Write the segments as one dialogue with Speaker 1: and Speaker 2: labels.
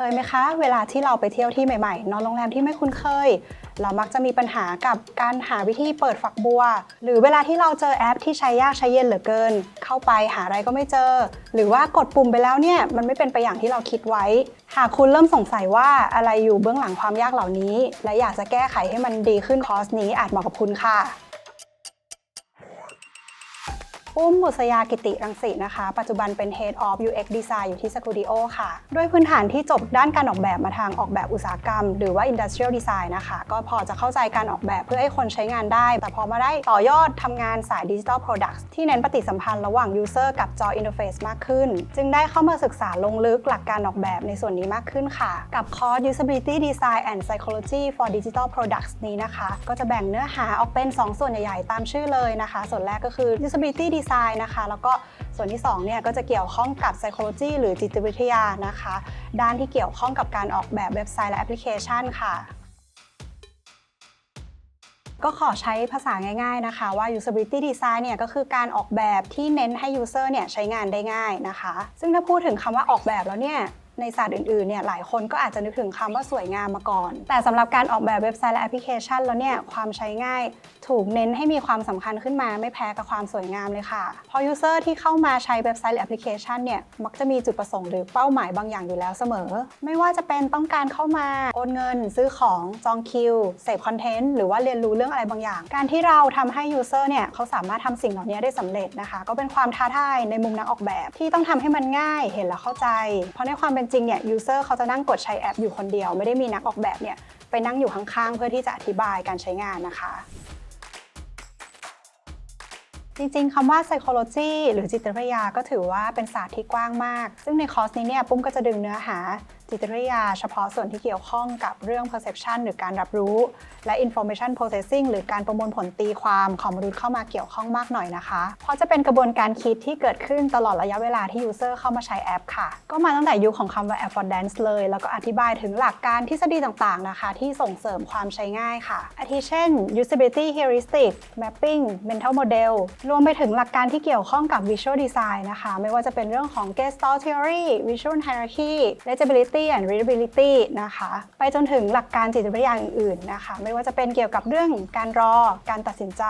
Speaker 1: เคยไหมคะ เวลาที่เราไปเที่ยวที่ใหม่ๆ นอนโรงแรมที่ไม่คุ้นเคย เรามักจะมีปัญหากับการหาวิธีเปิดฝักบัว หรือเวลาที่เราเจอแอปที่ใช้ยากใช้เย็นเหลือเกิน เข้าไปหาอะไรก็ไม่เจอ หรือว่ากดปุ่มไปแล้วเนี่ยมันไม่เป็นไปอย่างที่เราคิดไว้ หากคุณเริ่มสงสัยว่าอะไรอยู่เบื้องหลังความยากเหล่านี้ และอยากจะแก้ไขให้มันดีขึ้นคอร์สนี้อาจเหมาะกับคุณค่ะ ปุ้มบุษยากิติรังสีนะคะ ปัจจุบันเป็น Head of UX Design อยู่ที่ Studio ค่ะ ด้วยพื้นฐานที่จบด้านการออกแบบมาทางออกแบบอุตสาหกรรม หรือว่า Industrial Design นะคะ ก็พอจะเข้าใจการออกแบบเพื่อให้คนใช้งานได้ แต่พอมาได้ต่อยอดทำงานสาย Digital Products ที่เน้นปฏิสัมพันธ์ระหว่าง User กับจอ Interface มากขึ้น จึงได้เข้ามาศึกษาลงลึกหลักการออกแบบในส่วนนี้มากขึ้นค่ะ กับคอร์ส Usability Design and Psychology for Digital Products นี้นะคะ ก็จะแบ่งเนื้อหาออกเป็น 2 ส่วนใหญ่ๆ ตามชื่อเลยนะคะ ส่วนแรกก็คือ Usability Design นะคะ แล้วก็ส่วนที่2เนี่ยก็จะเกี่ยวข้องกับ psychology หรือจิตวิทยานะคะ ด้านที่เกี่ยวข้องกับการออกแบบเว็บไซต์และแอปพลิเคชันค่ะ ก็ขอใช้ภาษาง่ายๆนะคะ ว่า usability design เนี่ยก็คือการออกแบบที่เน้นให้ user เนี่ยใช้งานได้ง่ายนะคะ ซึ่งถ้าพูดถึงคำว่าออกแบบแล้วเนี่ย ในศาสตร์อื่นๆเนี่ยหลายคนก็อาจจะนึกถึงคำว่าสวยงามมาก่อน แต่สำหรับการออกแบบเว็บไซต์และแอปพลิเคชันแล้วเนี่ยความใช้ง่ายถูกเน้นให้มีความสำคัญขึ้นมาไม่แพ้กับความสวยงามเลยค่ะ เพราะ user ที่เข้ามาใช้เว็บไซต์หรือแอปพลิเคชันเนี่ยมักจะมีจุดประสงค์หรือเป้าหมายบางอย่างอยู่แล้วเสมอ ไม่ว่าจะเป็นต้องการเข้ามาโอนเงิน ซื้อของจองคิวเสพคอนเทนต์หรือว่าเรียนรู้เรื่องอะไรบางอย่าง การที่เราทำให้ user เนี่ยเขาสามารถทำสิ่งเหล่านี้ได้สำเร็จนะคะ ก็เป็นความท้าทายในมุมนักออกแบบที่ต้องทำให้มันง่ายเห็นแล้วเข้าใจ เพราะในความเป็นจริงเนี่ยยูเซอร์เขาจะนั่งกดใช้แอปอยู่คนเดียว ไม่ได้มีนักออกแบบเนี่ยไปนั่งอยู่ข้างๆ เพื่อที่จะอธิบายการใช้งานนะคะ จริงๆคำว่า psychology หรือจิตวิทยาก็ถือว่าเป็นศาสตร์ที่กว้างมาก ซึ่งในคอร์สนี้เนี่ยปุ้มก็จะดึงเนื้อหา จิตวิทยาเฉพาะส่วนที่เกี่ยวข้องกับเรื่อง perception หรือการรับรู้ และ information processing หรือการประมวลผลตีความของมนุษย์เข้ามาเกี่ยวข้องมากหน่อยนะคะ เพราะจะเป็นกระบวนการคิดที่เกิดขึ้นตลอดระยะเวลาที่ user เข้ามาใช้แอปค่ะ ก็มาตั้งแต่ยุคของคำว่า affordance เลย แล้วก็อธิบายถึงหลักการทฤษฎีต่างๆนะคะ ที่ส่งเสริมความใช้ง่ายค่ะ อาทิเช่น usability heuristic mapping mental model รวมไปถึงหลักการที่เกี่ยวข้องกับ visual design นะคะ ไม่ว่าจะเป็นเรื่องของ gestalt theory visual hierarchy legibility and readability นะคะ ไปจนถึงหลักการจิตวิทยาอื่นๆนะคะ ไม่ว่าจะเป็นเกี่ยวกับเรื่องการรอ การตัดสินใจ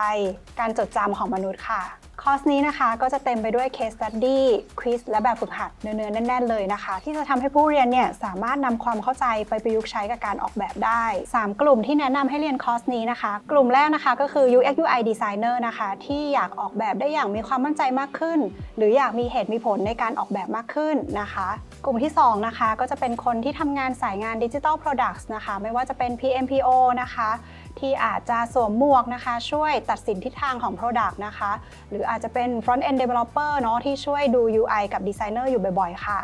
Speaker 1: การจดจำของมนุษย์ค่ะ คอร์สนี้นะคะก็จะเต็มไปด้วย case study quiz และแบบฝึกหัดเนื้อๆแน่นๆเลยนะคะ ที่จะทำให้ผู้เรียนเนี่ยสามารถนำความเข้าใจไปประยุกต์ใช้กับการออกแบบได้ 3 กลุ่มที่แนะนำให้เรียนคอร์สนี้นะคะ กลุ่มแรกนะคะก็คือ UX UI designer นะคะ ที่อยากออกแบบได้อย่างมีความมั่นใจมากขึ้น หรืออยากมีเหตุมีผลในการออกแบบมากขึ้นนะคะ กลุ่มที่ 2 นะคะก็จะเป็นคนที่ทำงานสายงาน Digital Products นะคะ ไม่ว่าจะเป็น PMPO นะคะ ที่อาจจะสวมหมวกนะคะ ช่วยตัดสินทิศทางของ Product นะคะ หรืออาจจะเป็น Front End Developer เนาะที่ช่วยดู UI กับ Designer อยู่บ่อยๆ ค่ะ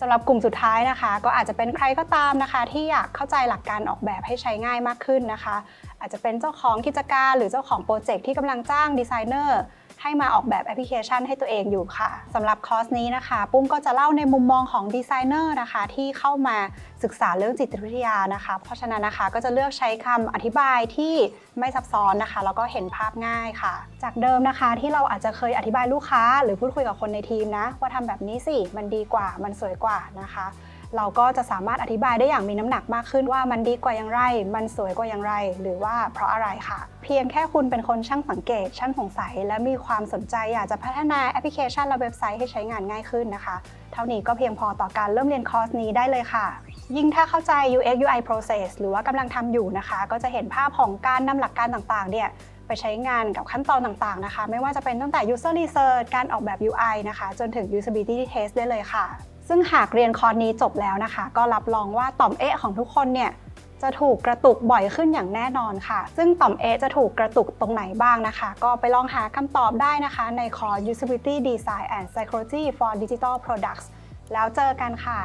Speaker 1: สำหรับกลุ่มสุดท้ายนะคะ ก็อาจจะเป็นใครก็ตามนะคะ ที่อยากเข้าใจหลักการออกแบบให้ใช้ง่ายมากขึ้นนะคะ อาจจะเป็นเจ้าของกิจการหรือเจ้าของโปรเจกต์ที่กำลังจ้างดีไซเนอร์ให้มาออกแบบแอปพลิเคชันให้ตัวเองอยู่ค่ะสำหรับคอร์สนี้นะคะ ปุ้มก็จะเล่าในมุมมองของดีไซเนอร์นะคะ ที่เข้ามาศึกษาเรื่องจิตวิทยานะคะ เพราะฉะนั้นนะคะก็จะเลือกใช้คำอธิบายที่ไม่ซับซ้อนนะคะ แล้วก็เห็นภาพง่ายค่ะ จากเดิมนะคะ ที่เราอาจจะเคยอธิบายลูกค้า หรือพูดคุยกับคนในทีมนะว่าทำแบบนี้สิมันดีกว่ามันสวยกว่านะคะ เราก็จะสามารถอธิบายได้อย่างมีน้ำหนักมากขึ้นว่ามันดีกว่าอย่างไร มันสวยกว่าอย่างไร หรือว่าเพราะอะไรค่ะ เพียงแค่คุณเป็นคนช่างสังเกต ช่างสงสัย และมีความสนใจอยากจะพัฒนาแอปพลิเคชันและเว็บไซต์ให้ใช้งานง่ายขึ้นนะคะ เท่านี้ก็เพียงพอต่อการเริ่มเรียนคอร์สนี้ได้เลยค่ะยิ่งถ้าเข้าใจ UX UI process หรือว่ากำลังทำอยู่นะคะ ก็จะเห็นภาพของการนำหลักการต่างๆ เนี่ยไปใช้งานกับขั้นตอนต่างๆ นะคะ ไม่ว่าจะเป็นตั้งแต่ user research การออกแบบ UI นะคะ จนถึง usability test ได้เลยค่ะ ซึ่งหากเรียนคอร์สนี้จบแล้วนะคะ ก็รับรองว่าต่อมเอะของทุกคนเนี่ยจะถูกกระตุกบ่อยขึ้นอย่างแน่นอนค่ะ ซึ่งต่อมเอจะถูกกระตุกตรงไหนบ้างนะคะ ก็ไปลองหาคำตอบได้นะคะ ในคอร์ส Usability Design and Psychology for Digital Products แล้วเจอกันค่ะ